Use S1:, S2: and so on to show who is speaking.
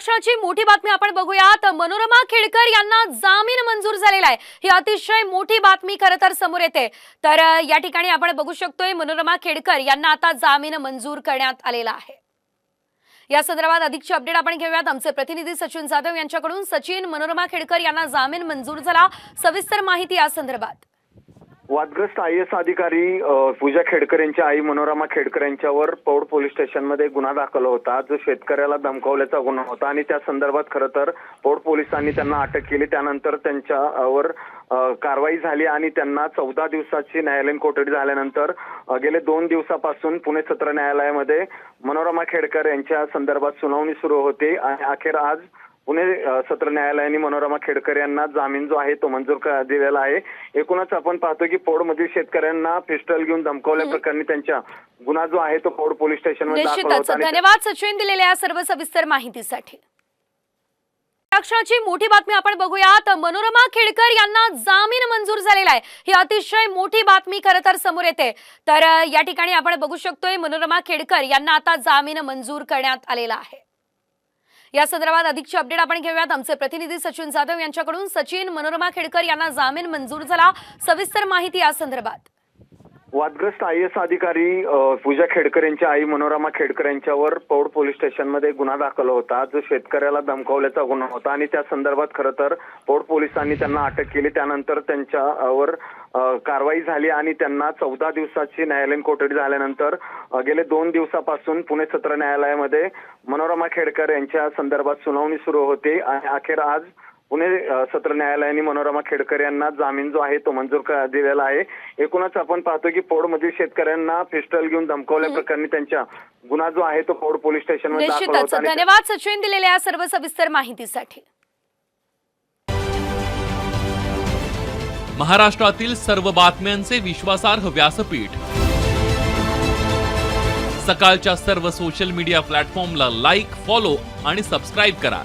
S1: या मोठी बातमी आपण बघूयात. मनोरमा खेडकर यांना जामीन मंजूर झालेला आहे. ही अतिशय मोठी बातमी खरं तर समोर येते. तर या ठिकाणी आपण बघू शकतोय मनोरमा खेडकर यांना आता जामीन मंजूर करण्यात आलेला आहे. या संदर्भात अधिकचे अपडेट आपण घेऊयात. आमचे प्रतिनिधी सचिन जाधव यांच्याकडून. सचिन मनोरमा खेडकर यांना जामीन मंजूर झाला. सविस्तर माहिती या संदर्भात.
S2: वादग्रस्त आय एस अधिकारी पूजा खेडकर यांच्या आई मनोरमा खेडकर यांच्यावर पौड पोलीस स्टेशनमध्ये गुन्हा दाखल होता. जो शेतकऱ्याला धमकावल्याचा गुन्हा होता आणि त्या संदर्भात खरं तर पौड पोलिसांनी त्यांना अटक केली. त्यानंतर त्यांच्यावर कारवाई झाली आणि त्यांना चौदा दिवसाची न्यायालयीन कोठडी झाल्यानंतर गेले दोन दिवसापासून पुणे सत्र न्यायालयामध्ये मनोरमा खेडकर यांच्या संदर्भात सुनावणी सुरू होती आणि अखेर आज पुणे सत्र न्यायालयाने मनोरमा खेडकर यांना जामीन जो आहे तो मंजूर दिलेला आहे. एकूणच आपण पाहतो की पोडमधील शेतकऱ्यांना पिस्टल घेऊन धमकावल्या प्रकरणी त्यांच्या गुन्हा जो आहे तो पोड पोलीस आणि
S1: धन्यवाद सचिन दिलेल्या सर्व सविस्तर माहितीसाठी. मोठी बातमी आपण बघूयात. मनोरमा खेडकर यांना जामीन मंजूर झालेला आहे. ही अतिशय मोठी बातमी खरं तर समोर येते. तर या ठिकाणी आपण बघू शकतोय मनोरमा खेडकर यांना आता जामीन मंजूर करण्यात आलेला आहे. या संदर्भात अधिकची अपडेट आपण घेऊयात. आमचे प्रतिनिधी सचिन जाधव यांच्याकडून सचिन मनोरमा खेडकर यांना जामीन मंजूर झाला. सविस्तर माहिती या संदर्भात.
S2: वादग्रस्त आय एस अधिकारी पूजा खेडकर यांच्या आई मनोरमा खेडकर यांच्यावर पौड पोलीस स्टेशनमध्ये गुन्हा दाखल होता. जो शेतकऱ्याला धमकावल्याचा गुन्हा होता आणि त्या संदर्भात खरं तर पौड पोलिसांनी त्यांना अटक केली. त्यानंतर त्यांच्यावर कारवाई झाली आणि त्यांना चौदा दिवसाची न्यायालयीन कोठडी झाल्यानंतर गेले दोन दिवसापासून पुणे सत्र न्यायालयामध्ये मनोरमा खेडकर यांच्या संदर्भात सुनावणी सुरू होती आणि अखेर आज पुणे सत्र न्यायालयाने मनोरमा खेडकर यांना जामीन जो आहे तो मंजूर दिलेला आहे. एकूणच आपण पाहतो की पोडमधील शेतकऱ्यांना पिस्टल घेऊन धमकावल्या प्रकरणी त्यांच्या गुन्हा जो आहे तो पोड पोलीस स्टेशनमध्ये दाखल होता
S1: धन्यवाद सचिन दिलेल्या या सर्व सविस्तर माहितीसाठी.
S3: महाराष्ट्रातील सर्व बातम्यांचे विश्वासार्ह व्यासपीठ. सकाळच्या सर्व सोशल मीडिया प्लॅटफॉर्मला लाईक फॉलो आणि सबस्क्राईब करा.